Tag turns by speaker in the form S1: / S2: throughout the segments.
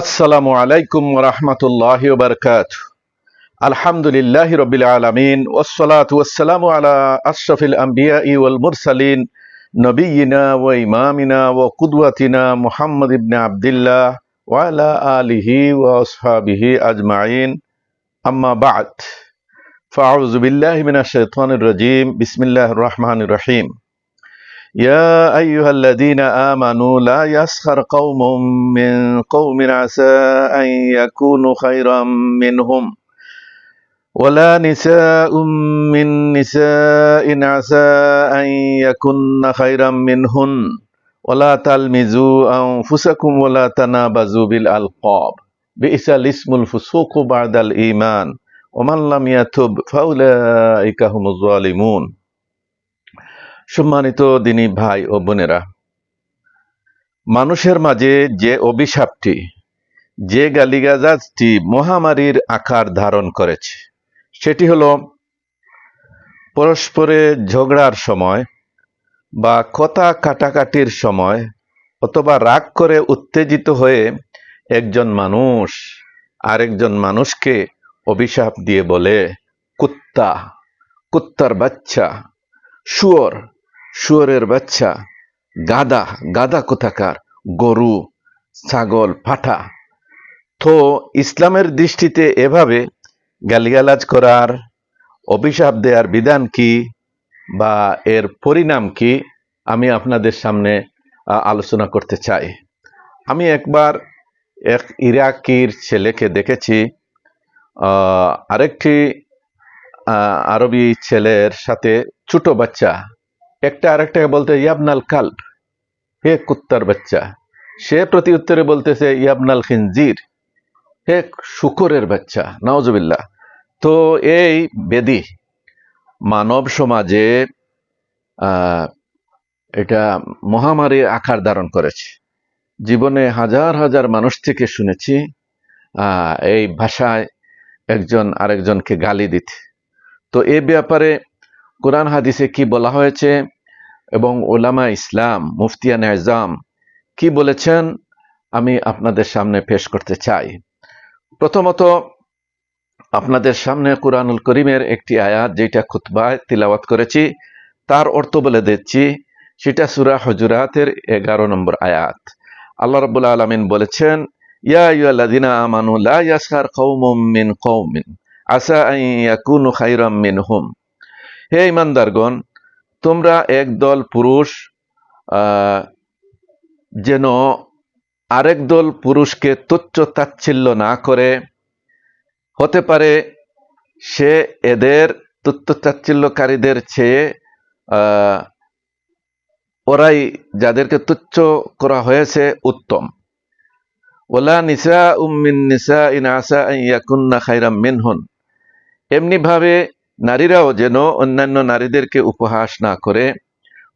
S1: আসসালামু আলাইকুম রহমতুল্লাহ বরকাত আলহামদুলিল্লাহ রবিল আলমিন ওসলাত ওসালাম আলা আশরফিল আম্বিয়া ইউল মুরসালিন নবীনা ও ইমামিনা ও কুদওয়াতিনা মোহাম্মদ ইবনে আবদুল্লাহ ওয়ালা আলিহি ওয়াসহাবিহি আজমাইন আম্মা বাদ ফাউজুবিল্লাহ মিনা শেতন রজিম বিসমিল্লাহ রহমান রহিম يا أيها الذين آمنوا لا يسخر قوم من قوم عسى أن يكونوا خيرا منهم ولا نساء من نساء عسى أن يكن خيرا منهن ولا تلمزوا أنفسكم ولا تنابزوا بالألقاب بئس الاسم الفسوق بعد الإيمان ومن لم يتب فأولئك هم الظالمون সম্মানিত দিনী ভাই ও বোনেরা মানুষের মাঝে যে অভিশাপটি যে গালিগাজাজটি মহামারীর আকার ধারণ করেছে সেটি হল পরস্পরে ঝগড়ার সময় বা কথা কাটাকাটির সময় অথবা রাগ করে উত্তেজিত হয়ে একজন মানুষ আরেকজন মানুষকে অভিশাপ দিয়ে বলে কুত্তা কুত্তার বাচ্চা শুয়োর শুয়রের বাচ্চা গাদা গাদা কোথাকার গরু ছাগল ফাটা তো ইসলামের দৃষ্টিতে এভাবে গালিগালাজ করার অভিশাপ দেওয়ার বিধান কি বা এর পরিণাম কি আমি আপনাদের সামনে আলোচনা করতে চাই আমি একবার এক ইরাকির ছেলেকে দেখেছি আরেকটি আরবি ছেলের সাথে ছোট বাচ্চা একটা আরেকটাকে বলতে ইয়াবনাল কাল্প হে কুত্তার বাচ্চা সে প্রতি উত্তরে বলতেছে ইয়াবনাল খিনজির হে শুকরের বাচ্চা নওয়াজবিল্লা তো এই বেদি মানব সমাজে এটা মহামারীর আকার ধারণ করেছে জীবনে হাজার হাজার মানুষ থেকে শুনেছি এই ভাষায় একজন আরেকজনকে গালি দিতে তো এ ব্যাপারে কোরআন হাদিসে কি বলা হয়েছে এবং ওলামা ইসলাম মুফতিয়ান এজাম কি বলেছেন আমি আপনাদের সামনে পেশ করতে চাই প্রথমত আপনাদের সামনে কোরআনুল করিমের একটি আয়াত যেটা খুতবায় তিলাওয়াত করেছি তার অর্থ বলে দিচ্ছি সেটা সুরা হজুরাতের এগারো নম্বর আয়াত আল্লাহ রবুল্লা আলমিন বলেছেন মিন আসা মিন হুম হে ইমানদারগণ তোমরা একদল পুরুষ যেন আরেক দল পুরুষকে তুচ্ছ তাচ্ছিল্য না করে হতে পারে সে এদের তুচ্ছ তাচ্ছিল্যকারীদের চেয়ে ওরাই যাদেরকে তুচ্ছ করা হয়েছে উত্তম ওলা নিসা উম্মিন নিসা ইন আসা ইয়াকুন্না খাইরাম মিনহন এমনিভাবে নারীরাও যেন অন্যান্য নারীদেরকে উপহাস না করে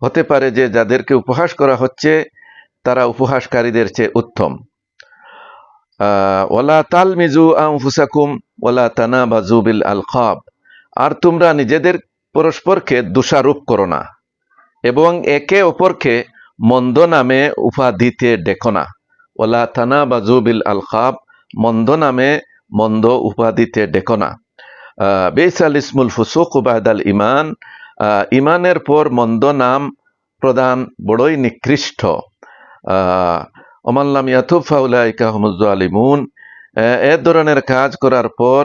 S1: হতে পারে যে যাদেরকে উপহাস করা হচ্ছে তারা উপহাসকারীদের চেয়ে উত্তম ওলা তাল মিজু হুসাকুম ওলা তানা জুবিল আল খব আর তোমরা নিজেদের পরস্পরকে দোষারোপ করো না এবং একে অপরকে মন্দ নামে উপাধিতে ডেকো না ওলা তানা জুবিল আল খাব মন্দ নামে মন্দ উপাধিতে ডেকো না বেসাল ইসমুল ফুসুক উবায়দাল ইমান ইমানের পর মন্দ নাম প্রদান বড়ই নিকৃষ্ট অমাল্লাম ইয়াতুফাউলাইকা হমুজ আলিমুন এ ধরনের কাজ করার পর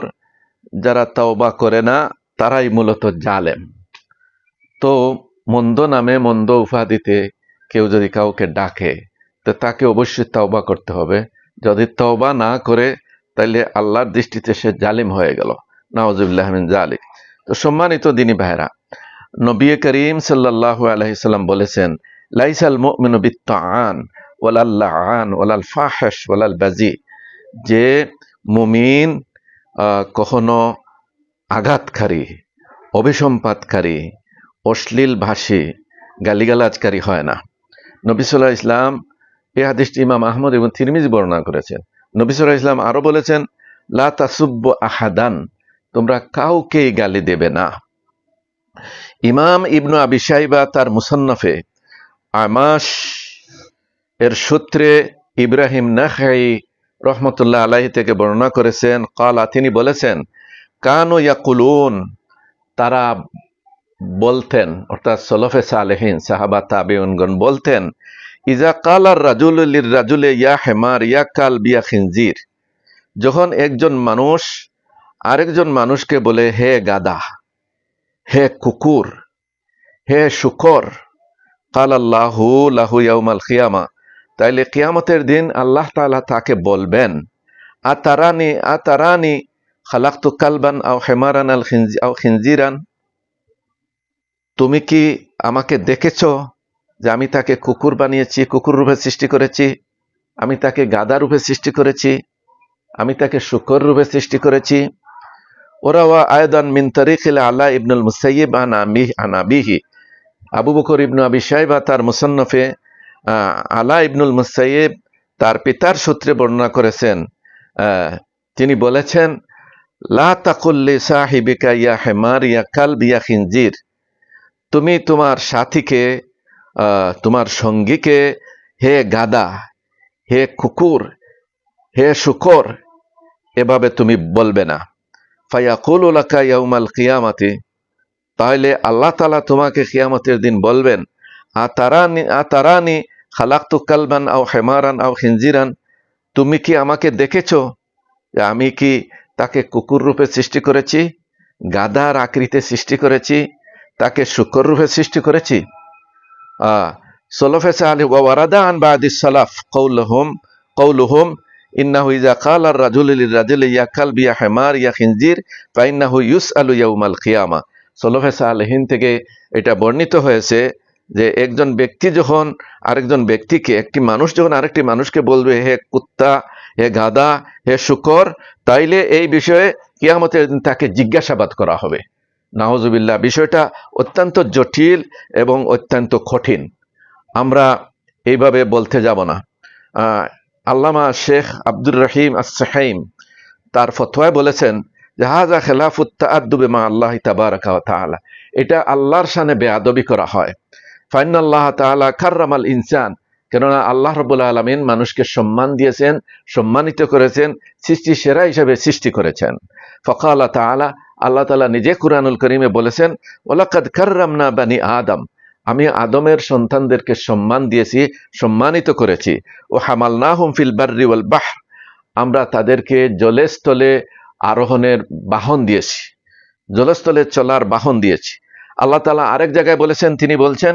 S1: যারা তাওবা করে না তারাই মূলত জালেম তো মন্দ নামে মন্দ উপাধিতে কেউ যদি কাউকে ডাকে তো তাকে অবশ্যই তাওবা করতে হবে যদি তওবা না করে তাহলে আল্লাহর দৃষ্টিতে সে জালিম হয়ে গেল নওয়াজুবিল্লাহমিন জালিক তো সম্মানিত দিনী ভাইরা নবী করিম সাল্লাহ আলহিসাল্লাম বলেছেন লাইসাল মিনবিত্তান ওলাল্লা আন ওলাল ফাহাস ওলাল বাজি যে মুমিন কখনো আঘাতকারী অভিসম্পাতকারী অশ্লীল ভাষী গালিগালাজকারী হয় না নবিসাল্লাহ ইসলাম এ হাদিসটি ইমাম আহমদ এবং তিরমিজ বর্ণনা করেছেন নবিসাল্লাহ ইসলাম আরও বলেছেন লা তাসুব্ব আহাদান তোমরা কাউকে গালি দেবে না ইমাম ইবনু আবি সাইবা তার মুসন্নফে আমাস এর সূত্রে ইব্রাহিম নাহাই রহমতুল্লাহ আলাহি থেকে বর্ণনা করেছেন কালা তিনি বলেছেন কানো ইয়াকুলুন তারা বলতেন অর্থাৎ সলফে সালেহীন সাহাবা তাবিউনগণ বলতেন ইজা কাল আর রাজুল রাজুলে ইয়া হেমার ইয়া কাল বিয়া খিনজির যখন একজন মানুষ আরেকজন মানুষকে বলে হে গাদা হে কুকুর হে শুকর কাল আল্লাহু লাহু ইয়ামাল খিয়ামা তাইলে কিয়ামতের দিন আল্লাহ তালা তাকে বলবেন আতারানি আতারানি খালাক্তু কালবান আও হেমারান আল খিনজি আও খিনজিরান তুমি কি আমাকে দেখেছ যে আমি তাকে কুকুর বানিয়েছি কুকুর রূপে সৃষ্টি করেছি আমি তাকে গাদা রূপে সৃষ্টি করেছি আমি তাকে শুকর রূপে সৃষ্টি করেছি ওরাওয়া আয়দান মিন তারিখিল আল্লাহ ইবনুল মুসাইব আনাবিহ আনাবিহি আবু বকর ইবনু আবি তার মুসন্নফে আলা ইবনুল মুসাইব তার পিতার সূত্রে বর্ণনা করেছেন তিনি বলেছেন লা তাকুল্লি সাহিবিকা ইয়া হেমার ইয়া কালব ইয়া খিঞ্জির তুমি তোমার সাথীকে তোমার সঙ্গীকে হে গাদা হে কুকুর হে শুকর এভাবে তুমি বলবে না ফায়াকুলাকা ইয়াউমাল কিয়ামাতে তাহলে আল্লাহ তালা তোমাকে কিয়ামতের দিন বলবেন আতারানি আতারানি খালাক্তু কালবান আও হেমারান আও হিঞ্জিরান তুমি কি আমাকে দেখেছ আমি কি তাকে কুকুর রূপে সৃষ্টি করেছি গাদার আকৃতে সৃষ্টি করেছি তাকে শুকর রূপে সৃষ্টি করেছি আহ সোলফেসা আলী ওয়ারাদা আন বাদিস সালাফ কৌল হোম কৌল হোম ইন্না হুইজা কাল আর রাজুল রাজুল ইয়া কাল বিয়া হেমার ইয়া খিনজির ফাইন্না হু ইউস আলু ইয়াউমাল খিয়ামা সলফে সালহীন থেকে এটা বর্ণিত হয়েছে যে একজন ব্যক্তি যখন আরেকজন ব্যক্তিকে একটি মানুষ যখন আরেকটি মানুষকে বলবে হে কুত্তা হে গাদা হে শুকর তাইলে এই বিষয়ে কিয়ামতের দিন তাকে জিজ্ঞাসাবাদ করা হবে নাহজুবিল্লা বিষয়টা অত্যন্ত জটিল এবং অত্যন্ত কঠিন আমরা এইভাবে বলতে যাব না আল্লামা শেখ আব্দুর রহিম আসসাহাইম তার ফতোয় বলেছেন জাহাজা খেলাফুত্তা মা আল্লাহ তাবারাকা তাআলা এটা আল্লাহর সানে বেয়াদবি করা হয় ফাইন আল্লাহ তাআলা কার্রামাল ইনসান কেননা আল্লাহ রবুল্লা আলমিন মানুষকে সম্মান দিয়েছেন সম্মানিত করেছেন সৃষ্টি সেরা হিসাবে সৃষ্টি করেছেন ফকা আল্লাহ তালা আল্লাহ তালা নিজে কুরআনুল করিমে বলেছেন ওলাকাদ কার্রামনা বানি আদম আমি আদমের সন্তানদেরকে সম্মান দিয়েছি সম্মানিত করেছি ও হামাল হুমফিল বার্রি ওয়াল বাহ আমরা তাদেরকে জলেস্থলে আরোহণের বাহন দিয়েছি জলস্থলে চলার বাহন দিয়েছি আল্লাহ তালা আরেক জায়গায় বলেছেন তিনি বলছেন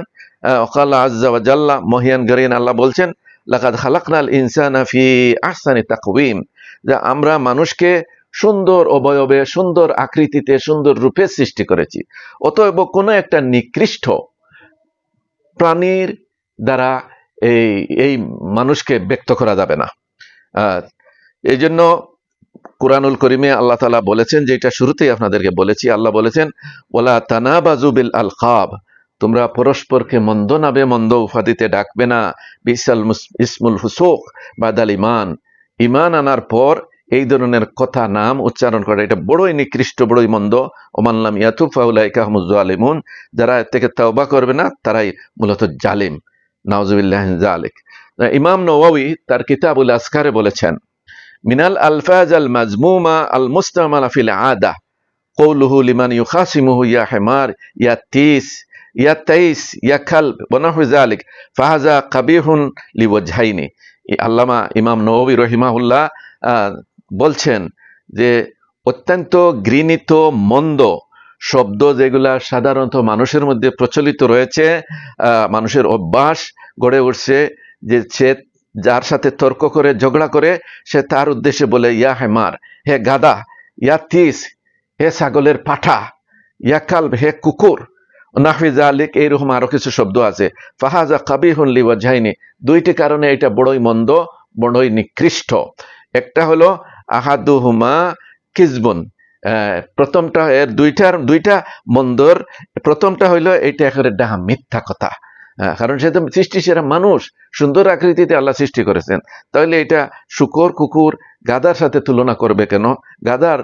S1: ওকাল আজাল্লাহ মহিয়ান গরিন আল্লাহ বলছেন লাকাদ খালাকনাল ইনসানাফি আহসানি তাকবিম যা আমরা মানুষকে সুন্দর অবয়বে সুন্দর আকৃতিতে সুন্দর রূপে সৃষ্টি করেছি অতএব কোনো একটা নিকৃষ্ট প্রাণীর দ্বারা এই এই মানুষকে ব্যক্ত করা যাবে না এই জন্য কোরআনুল করিমে আল্লাহ তালা বলেছেন যে এটা শুরুতেই আপনাদেরকে বলেছি আল্লাহ বলেছেন ওলা বাজুবিল আল খাব তোমরা পরস্পরকে মন্দ নাবে মন্দ উপাধিতে ডাকবে না বিশাল ইসমুল হুসোক বাদাল ইমান ইমান আনার পর এই ধরনের কথা নাম উচ্চারণ করা এটা বড়ই নিকৃষ্ট বড়ই মন্দ ওমানলাম ইয়াতুফাউল্লাহ কাহমুজ আলিমুন যারা এর থেকে তাওবা করবে না তারাই মূলত জালিম নওয়াজুবিল্লাহ জালিক ইমাম নওয়াবি তার কিতাবুল আসকারে বলেছেন মিনাল আলফাজ আল মাজমুমা আল মুস্তামাল আফিল আদা কৌলুহু লিমান খাসিমুহু ইয়া হেমার ইয়া তিস ইয়া তেইস ইয়া খাল বনাহু জালিক ফাহাজা কাবিহুন ঝাইনি আল্লামা ইমাম নওয়াবি রহিমাহুল্লাহ বলছেন যে অত্যন্ত ঘৃণিত মন্দ শব্দ যেগুলা সাধারণত মানুষের মধ্যে প্রচলিত রয়েছে মানুষের অভ্যাস গড়ে উঠছে যে সে যার সাথে তর্ক করে ঝগড়া করে সে তার উদ্দেশ্যে বলে ইয়া মার হে গাদা ইয়া তিস হে ছাগলের পাঠা ইয়া কাল হে কুকুর নাহফিজ আলিক এইরকম আরও কিছু শব্দ আছে ফাহাজা কাবিহুন লিওয়াজাইনি দুইটি কারণে এটা বড়ই মন্দ বড়ই নিকৃষ্ট একটা হলো আহাদু হুমা কিজবন প্রথমটা এর দুইটার দুইটা মন্দর প্রথমটা হইলো এটা একেবারে ডাহা মিথ্যা কথা কারণ সে তো সৃষ্টি সেরা মানুষ সুন্দর আকৃতিতে আল্লাহ সৃষ্টি করেছেন তাহলে এটা শুকর কুকুর গাদার সাথে তুলনা করবে কেন গাদার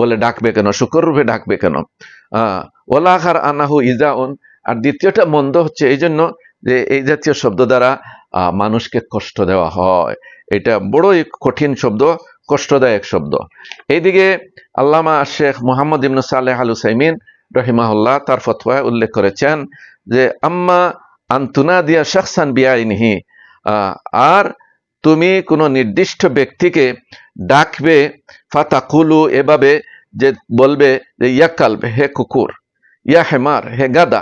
S1: বলে ডাকবে কেন শুকর রূপে ডাকবে কেন ওলাহার আনাহু ইজাউন আর দ্বিতীয়টা মন্দ হচ্ছে এই জন্য যে এই জাতীয় শব্দ দ্বারা মানুষকে কষ্ট দেওয়া হয় এটা বড়ই কঠিন শব্দ কষ্টদায়ক শব্দ এইদিকে আল্লামা শেখ মোহাম্মদ ইবনু সালেহ আল হুসাইমিন রহিমাহুল্লাহ তার ফতোয়ায় উল্লেখ করেছেন যে আম্মা আন্তুনা দিয়া শাকসান বিয়াইনিহি আর তুমি কোনো নির্দিষ্ট ব্যক্তিকে ডাকবে ফাতা কুলু এভাবে যে বলবে যে কালবে হে কুকুর ইয়া হেমার হে গাদা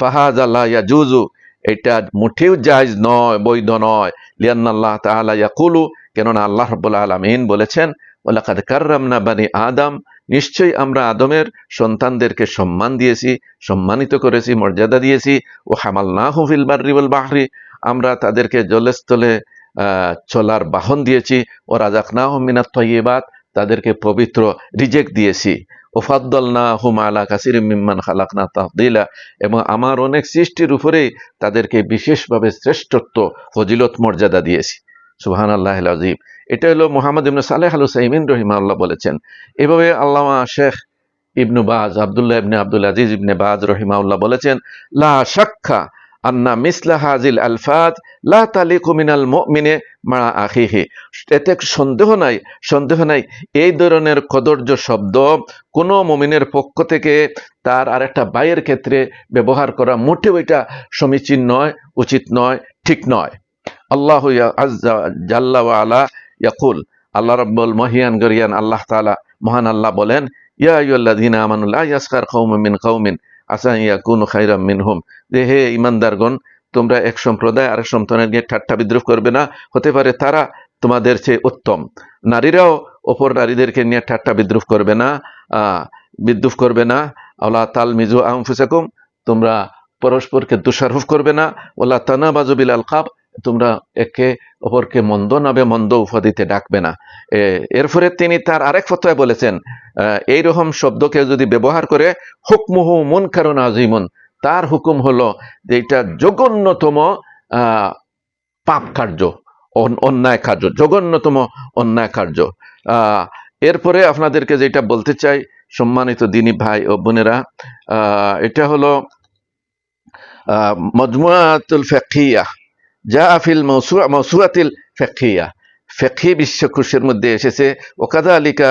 S1: ফাহাজ আল্লাহ ইয়া জুজু এটা মুঠেও জাহাজ নয় বৈধ নয় লিয়ান্নাল্লাহ তাহলা কুলু কেননা আল্লাহ রব্বুল্লা আলমিন বলেছেন ওলাকাদ বানি আদম নিশ্চয়ই আমরা আদমের সন্তানদেরকে সম্মান দিয়েছি সম্মানিত করেছি মর্যাদা দিয়েছি ও হামাল্লাহ ফিল বার্রিবল বাহরি আমরা তাদেরকে জলস্থলে চলার বাহন দিয়েছি ও রাজাকনাহ মিনাত তৈবাত তাদেরকে পবিত্র রিজেক্ট দিয়েছি না হুম আলা কাসির মিম্মান খালাকনা তাহদিলা এবং আমার অনেক সৃষ্টির উপরেই তাদেরকে বিশেষভাবে শ্রেষ্ঠত্ব ফজিলত মর্যাদা দিয়েছি সুহান আল্লাহ আজিব এটা হলো মোহাম্মদ ইবনু সালেহ আল সাইমিন রহিমাল্লাহ বলেছেন এভাবে আল্লামা শেখ ইবনু বাজ আবদুল্লাহ ইবনে আব্দুল আজিজ ইবনে বাজ রহিমা রহিমাউল্লাহ বলেছেন লা শাক্ষা আন্না মিসলা হাজিল আলফাত লা তালিকু মিনাল মুমিনে মা আখিহি এতে সন্দেহ নাই সন্দেহ নাই এই ধরনের কদর্য শব্দ কোনো মমিনের পক্ষ থেকে তার আরেকটা বাইয়ের ক্ষেত্রে ব্যবহার করা মোটেও এটা সমীচীন নয় উচিত নয় ঠিক নয় আল্লাহ জাল্লা আলা ইয়াকুল আল্লাহ রব্বল মহিয়ান গরিয়ান আল্লাহ তালা মহান আল্লাহ বলেন ইয়াউল্লাদিনা আমানুল্লাহ ইয়াসকার কৌমিন কৌমিন আসা ইয়া কুন মিন হুম যে হে ইমানদারগণ তোমরা এক সম্প্রদায় আরেক সম্প্রদায় নিয়ে ঠাট্টা বিদ্রোহ করবে না হতে পারে তারা তোমাদের চেয়ে উত্তম নারীরাও অপর নারীদেরকে নিয়ে ঠাট্টা বিদ্রোহ করবে না বিদ্রুপ করবে না আল্লাহ তাল মিজু আহমফুসাকুম তোমরা পরস্পরকে দুঃসারোপ করবে না ওলা তানা বাজুবিল আল খাব তোমরা একে অপরকে মন্দ নবে মন্দ উপাধিতে ডাকবে না এরপরে তিনি তার আরেক ফতোয় বলেছেন এইরকম শব্দকে যদি ব্যবহার করে হুকমুহু মুন কারণ আজিমন তার হুকুম হলো যে এটা জঘন্যতম পাপ কার্য অন্যায় কার্য জঘন্যতম অন্যায় কার্য এরপরে আপনাদেরকে যেটা বলতে চাই সম্মানিত দিনী ভাই ও বোনেরা এটা হলো মজমুয়াতুল ফেকিয়া যা আফিল মৌসুয়া মৌসুয়াতিল ফেকিয়া ফেকি বিশ্বকোষের মধ্যে এসেছে ওকাদা আলিকা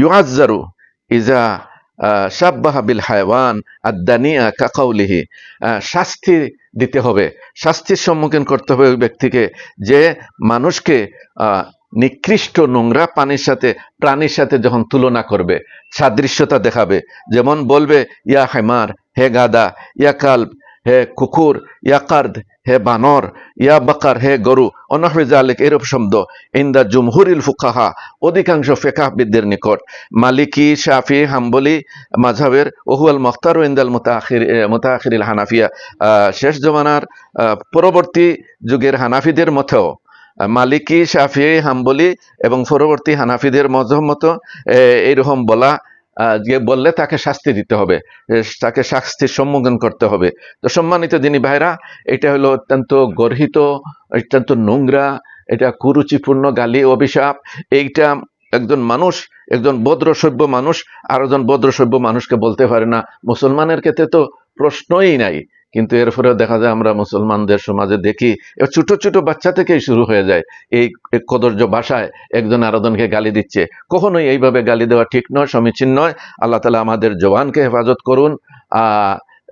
S1: ইউআজারু ইজা সাববাহাবিল বিল হায়ওয়ান আদানিয়া কাকাউলিহি শাস্তি দিতে হবে শাস্তির সম্মুখীন করতে হবে ওই ব্যক্তিকে যে মানুষকে নিকৃষ্ট নোংরা পানির সাথে প্রাণীর সাথে যখন তুলনা করবে সাদৃশ্যতা দেখাবে যেমন বলবে ইয়া হেমার হে গাদা ইয়া কাল্প হে কুকুর ইয়া কার্দ হে বানর ইয়া বাকার হে গরু অনহবিজ আলিক এরূপ শব্দ ইন্দা জুমহুরিল ফুকাহা অধিকাংশ ফেকাহবিদদের নিকট মালিকি শাফি হাম্বলি মাঝাবের ওহুয়াল মখতার ও ইন্দাল মোতাহির মোতাহিরিল হানাফিয়া শেষ জমানার পরবর্তী যুগের হানাফিদের মতেও মালিকি শাফি হাম্বলি এবং পরবর্তী হানাফিদের মজহমত এইরকম বলা যে বললে তাকে শাস্তি দিতে হবে তাকে শাস্তির সম্মুখীন করতে হবে তো সম্মানিত দিনী ভাইরা এটা হলো অত্যন্ত গর্হিত অত্যন্ত নোংরা এটা কুরুচিপূর্ণ গালি অভিশাপ এইটা একজন মানুষ একজন ভদ্র সভ্য মানুষ আর একজন ভদ্র সভ্য মানুষকে বলতে পারে না মুসলমানের ক্ষেত্রে তো প্রশ্নই নাই কিন্তু এর ফলে দেখা যায় আমরা মুসলমানদের সমাজে দেখি ছোট ছোট বাচ্চা থেকেই শুরু হয়ে যায় এই কদর্য ভাষায় একজন আরোদনকে গালি দিচ্ছে কখনোই এইভাবে গালি দেওয়া ঠিক নয় সমীচীন নয় আল্লাহ তালা আমাদের জওয়ানকে হেফাজত করুন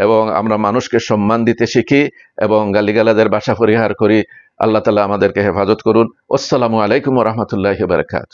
S1: এবং আমরা মানুষকে সম্মান দিতে শিখি এবং গালিগালাদের বাসা পরিহার করি আল্লাহ তালা আমাদেরকে হেফাজত করুন আসসালামু আলাইকুম রহমতুল্লাহ বারকাত